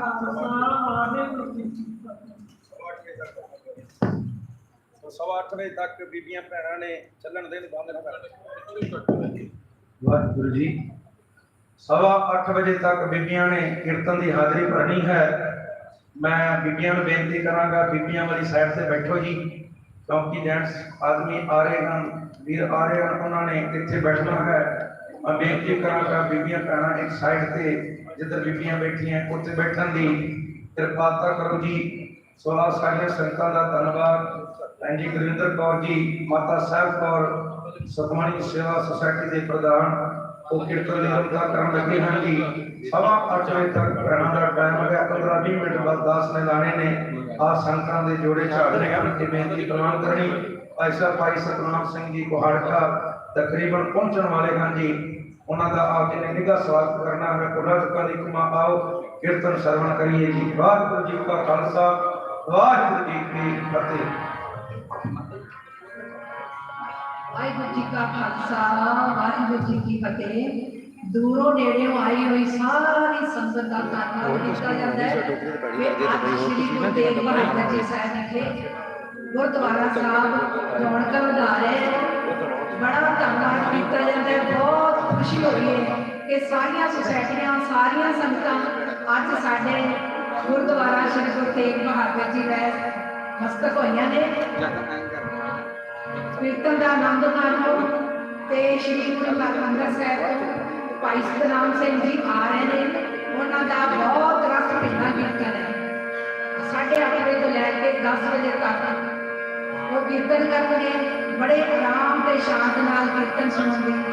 ਖਾਲਸਾ ਵਾਹਿਗੁਰੂ ਜੀ ਕੀ ਫਤਿਹ ਸਵਾ 8 ਵਜੇ ਤੱਕ ਬੀਬੀਆਂ ਭੈਣਾਂ ਨੇ ਚੱਲਣ ਦੇ ਨਿਬੰਧ ਨਾ ਕਰਦੇ ਵਾਹਿਗੁਰੂ ਜੀ, ਸਵਾ 8 ਵਜੇ ਤੱਕ ਬੀਬੀਆਂ ਨੇ ਕੀਰਤਨ ਦੀ ਹਾਜ਼ਰੀ ਭਰਨੀ ਹੈ। ਮੈਂ ਬੀਬੀਆਂ ਨੂੰ ਬੇਨਤੀ ਕਰਾਂਗਾ, ਬੀਬੀਆਂ ਵਾਲੀ ਸਾਈਡ ਤੇ ਬੈਠੋ ਜੀ, ਕਿਉਂਕਿ ਜੈਂਟਸ ਆਦਮੀ ਆ ਰਹੇ ਹਨ, ਵੀਰ ਆ ਰਹੇ ਹਨ, ਉਹਨਾਂ ਨੇ ਇੱਥੇ ਬੈਠਣਾ ਹੈ। ਮੈਂ ਬੇਨਤੀ ਕਰਾਂਗਾ ਬੀਬੀਆਂ ਭੈਣਾਂ ਇੱਕ ਸਾਈਡ ਤੇ ਜਿੱਧਰ ਬੀਬੀਆਂ ਬੈਠੀਆਂ, ਉੱਥੇ ਬੈਠਣ ਦੀ ਕਿਰਪਾਲਤਾ ਕਰੋ ਜੀ। ਸੋ ਆਪ ਸਾਰੀਆਂ ਸੰਗਤਾਂ ਦਾ ਧੰਨਵਾਦ। ਭੈਣ ਜੀ ਗੁਰਿੰਦਰ ਕੌਰ ਜੀ, ਮਾਤਾ ਸਾਹਿਬ ਕੌਰ ਸਤਮਾਨੀ ਸੇਵਾ ਸੁਸਾਇਟੀ ਦੇ ਪ੍ਰਧਾਨ, ਉਹ ਕੀਰਤਨ ਦੀ ਰੰਗਾ ਕਰਨ ਲੱਗੇ ਹਨ ਜੀ। ਸਵਾ ਅੱਠ ਵਜੇ ਤੱਕ ਭੈਣਾਂ ਦਾ ਟਾਈਮ ਹੋ 15 20 ਮਿੰਟ ਬਾਅਦ 10 ਨੇ ਨੇ। ਆ ਸੰਗਤਾਂ ਦੇ ਜੋੜੇ ਝਾੜ ਹਨ ਤੇ ਬੇਨਤੀ ਪ੍ਰਵਾਨ ਕਰਨੀ। ਐਸਾ ਭਾਈ ਸਤਨਾਮ ਸਿੰਘ ਜੀ ਕੋਹਾੜਕਾ ਤਕਰੀਬਨ ਪਹੁੰਚਣ ਵਾਲੇ ਹਨ ਜੀ। ਉਹਨਾਂ ਦਾ ਆਪ ਜੀ ਨੇ ਨਿੱਘਾ ਸਵਾਗਤ ਕਰਨਾ ਹੈ ਕੋਲਾ ਚੁੱਕਾ ਦੀ ਕੁਮਾ ਆਓ ਕੀਰਤਨ ਸਰਵਣ ਕਰੀਏ ਜੀ। ਵਾਹਿਗੁਰੂ ਜੀ ਕਾ ਖਾਲਸਾ ਵਾਹਿਗੁਰੂ ਜੀ ਕੀ ਫਤਿਹ। ਵਾਹਿਗੁਰੂ ਜੀ ਕਾ ਖਾਲਸਾ ਵਾਹਿਗੁਰੂ ਜੀ ਕੀ ਫਤਿਹ। ਦੂਰੋਂ ਨੇੜਿਓਂ ਆਈ ਹੋਈ ਸਾਰੀ ਸੰਗਤ ਦਾ ਧੰਨਵਾਦ ਕੀਤਾ ਜਾਂਦਾ ਹੈ। ਕਿ ਅੱਜ ਸ਼੍ਰੀ ਗੁਰੂ ਤੇਗ ਬਹਾਦਰ ਜੀ ਸਾਹਿਬ ਵਿਖੇ ਗੁਰਦੁਆਰਾ ਸਾਹਿਬ ਰੌਣਕਾਂ ਵਧਾ ਰਹੇ। ਹੈ ਬੜਾ ਧੰਨਵਾਦ ਕੀਤਾ ਜਾਂਦਾ ਹੈ। ਬਹੁਤ ਖੁਸ਼ੀ ਹੋ ਰਹੀ ਹੈ ਕਿ ਸਾਰੀਆਂ ਸੁਸਾਇਟੀਆਂ, ਸਾਰੀਆਂ ਸੰਗਤਾਂ ਅੱਜ ਸਾਡੇ ਗੁਰਦੁਆਰਾ ਸ਼੍ਰੀ ਗੁਰੂ ਤੇਗ ਬਹਾਦਰ ਜੀ ਦੇ ਮਸਤਕ ਹੋਈਆਂ ਨੇ। ਕੀਰਤਨ ਦਾ ਆਨੰਦ ਮਾਣੋ ਤੇ ਸ਼੍ਰੀ ਗੁਰੂ ਹਰਿਮੰਦਰ ਸਾਹਿਬ ਭਾਈ ਸਤਨਾਮ ਸਿੰਘ ਜੀ ਆ ਰਹੇ ਨੇ। ਉਹਨਾਂ ਦਾ ਬਹੁਤ ਰਸ ਭਿੰਨਾ ਕੀਰਤਨ ਹੈ। ਸਾਢੇ ਅੱਠ ਵਜੇ ਤੋਂ ਲੈ ਕੇ 10 ਵਜੇ ਤੱਕ ਕੀਰਤਨ ਕਰਦੇ ਬੜੇ ਆਰਾਮ ਤੇ ਸ਼ਾਂਤ ਨਾਲ ਕੀਰਤਨ ਸੁਣਦੇ